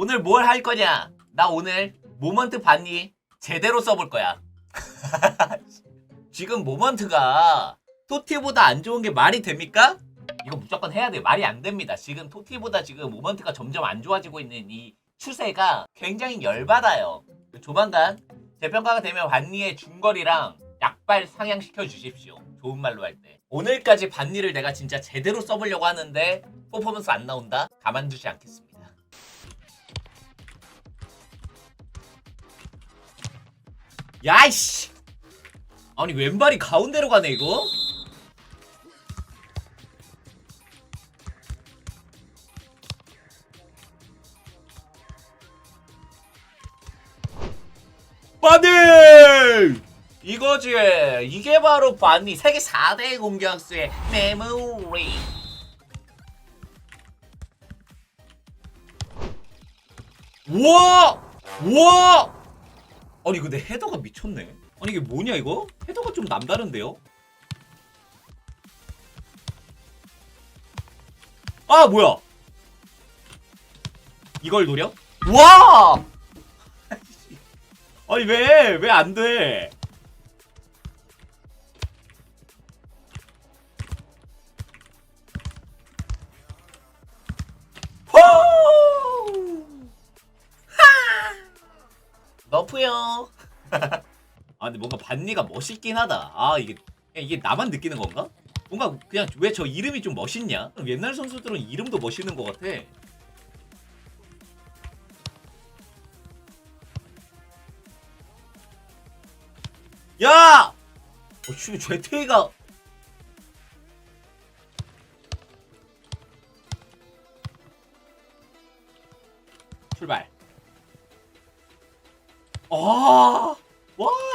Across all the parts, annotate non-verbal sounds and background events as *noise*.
오늘 뭘 할 거냐? 나 오늘 모먼트 봤니? 제대로 써볼 거야. *laughs* 지금 모먼트가 토티보다 안 좋은 게 말이 됩니까? 이거 무조건 해야 돼. 말이 안 됩니다. 지금 토티보다 지금 모먼트가 점점 안 좋아지고 있는 이 추세가 굉장히 열받아요. 조만간 재평가가 되면 반니의 중거리랑 약발 상향시켜 주십시오. 좋은 말로 할 때. 오늘까지 반니를 내가 진짜 제대로 써보려고 하는데 퍼포먼스 안 나온다? 가만두지 않겠습니다. 야이씨! 아니 왼발이 가운데로 가네 이거? 바디! 이거지 이게 바로 바니 세계 4대 공격수의 메모리 우와! 우와! 아니 근데 헤더가 미쳤네 아니 이게 뭐냐 이거? 헤더가 좀 남다른데요? 아 뭐야 이걸 노려? 와! *laughs* 아니 왜? 왜 안 돼? 아 근데 뭔가 반니가 멋있긴 하다. 아 이게 이게 나만 느끼는 건가? 뭔가 그냥 왜 저 이름이 좀 멋있냐? 옛날 선수들은 이름도 멋있는 것 같아. 야! 어, 슈, 죄태이가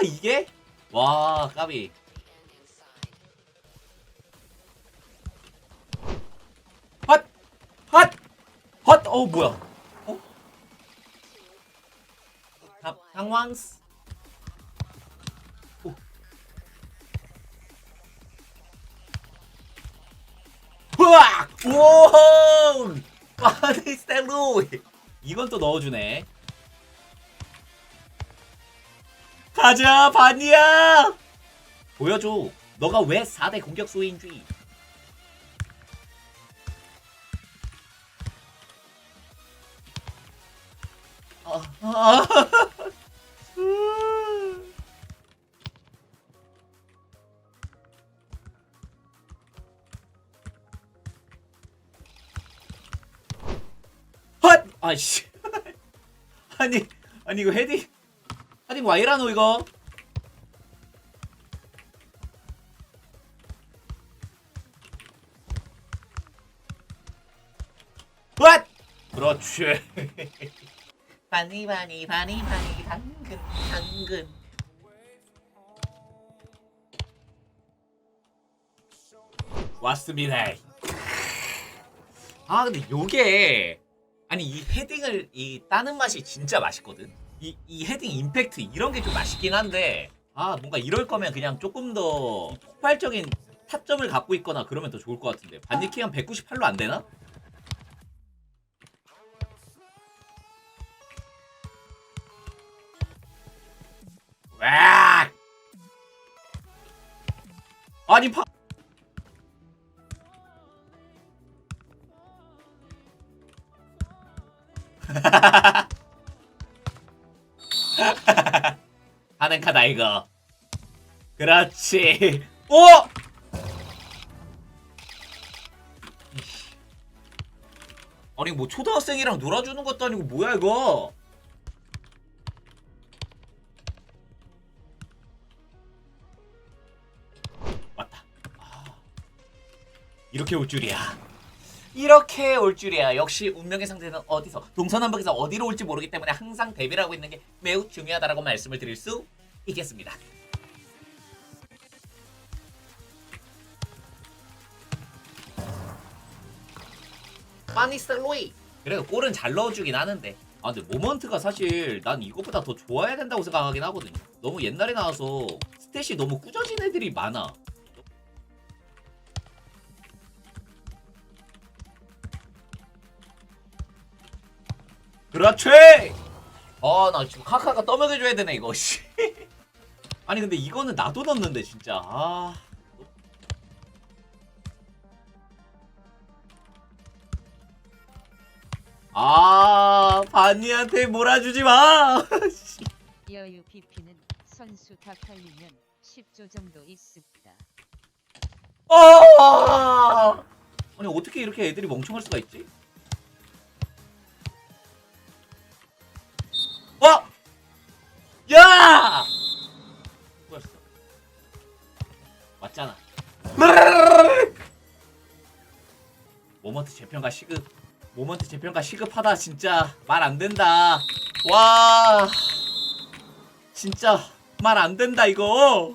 이게 와 까비. 핫, 핫, 핫. 어 뭐야? 어? 당- 당황스. 으악! 오! *laughs* 아니 스텔로 이건 또 넣어주네. 가자 바니야 보여줘 너가 왜 4대 공격수인지 아, 아. 음. 헛! 아이씨 *laughs* 아니 아니 이거 헤딩 헤딩 와 이라노 이거 왓! 그렇지 *laughs* 바니 바니 바니 바니 당근 당근 왔습니다 아 근데 요게 아니 이 헤딩을 이 따는 맛이 진짜 맛있거든. 이, 이 헤딩 임팩트 이런 게좀 맛있긴 한데 아 뭔가 이럴 거면 그냥 조금 더 폭발적인 타점을 갖고 있거나 그러면 더 좋을 것 같은데 반니키 한 198로 안 되나? 와! 아니 파 *laughs* 카다 이거. 그렇지. 오! 아니 뭐 초등학생이랑 놀아주는 것도 아니고 뭐야 이거? 맞다. 아, 이렇게 올 줄이야. 이렇게 올 줄이야. 역시 운명의 상대는 어디서 동서남북에서 어디로 올지 모르기 때문에 항상 대비를 하고 있는 게 매우 중요하다라고 말씀을 드릴 수 있겠습니다. 파니스텔로이. 그래도 골은 잘 넣어주긴 하는데. 아 근데 모먼트가 사실 난 이것보다 더 좋아야 된다고 생각하긴 하거든요. 너무 옛날에 나와서 스탯이 너무 꾸져진 애들이 많아. 그렇지. 아나 지금 카카가 떠먹여줘야 되네 이거. 씨. 아니 근데 이거는 나도 넣는데 진짜. 아. 아 반니한테 몰아주지 마. 씨. *laughs* 여유 BP는 선수 다 팔리면 10조 정도 있습니다. 아! 아니 어떻게 이렇게 애들이 멍청할 수가 있지? 와! 야! 모먼트 재평가 시급. 모먼트 재평가 시급하다 진짜 말 안 된다. 와! 진짜 말 안 된다 이거.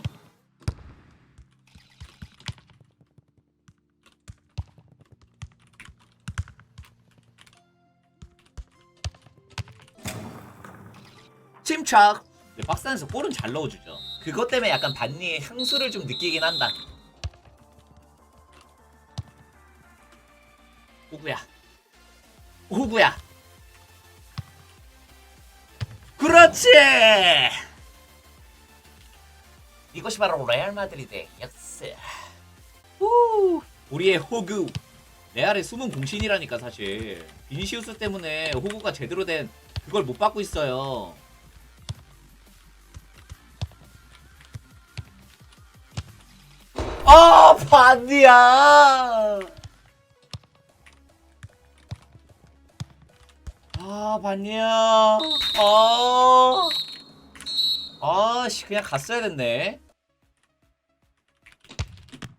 침착. 박스 안에서 골은 잘 넣어주죠. 그것 때문에 약간 반니의 향수를 좀 느끼긴 한다. 호구야. 호구야. 그렇지. 이것이 바로 레알 마드리드의 역사. 후. 우리의 호구. 레알의 숨은 공신이라니까 사실. 비니시우스 때문에 호구가 제대로 된 그걸 못 받고 있어요. 아, 반디야. 아, 반디야. 아. 아, 씨, 그냥 갔어야 됐네.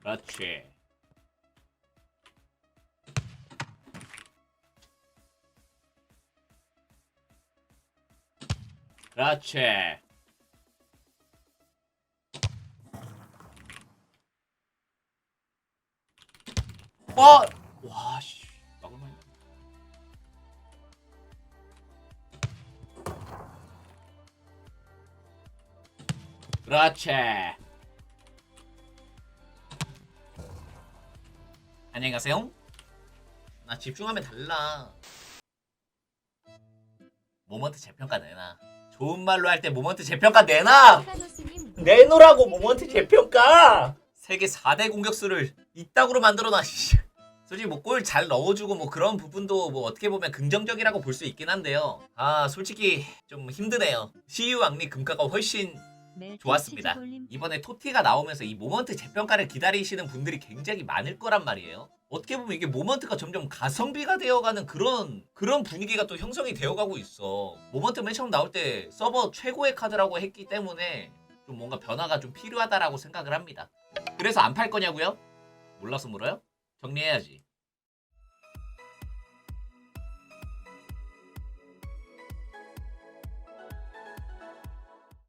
그렇지. 그렇지. 와, 그렇지. 안녕히 가세요. 나 집중하면 달라. 모먼트 재평가 내놔. 좋은 말로 할 때 모먼트 재평가 내놔. 내놓으라고 모먼트 재평가 세계 4대 공격수를 이따구로 만들어놔 씨. 솔직히 뭐 골 잘 넣어주고 뭐 그런 부분도 뭐 어떻게 보면 긍정적이라고 볼 수 있긴 한데요 아 솔직히 좀 힘드네요 CU 왕리 금가가 훨씬 좋았습니다. 이번에 토티가 나오면서 이 모먼트 재평가를 기다리시는 분들이 굉장히 많을 거란 말이에요. 어떻게 보면 이게 모먼트가 점점 가성비가 되어가는 그런 그런 분위기가 또 형성이 되어가고 있어. 모먼트 맨 처음 나올 때 서버 최고의 카드라고 했기 때문에 좀 뭔가 변화가 좀 필요하다라고 생각을 합니다. 그래서 안 팔 거냐고요? 몰라서 물어요? 정리해야지.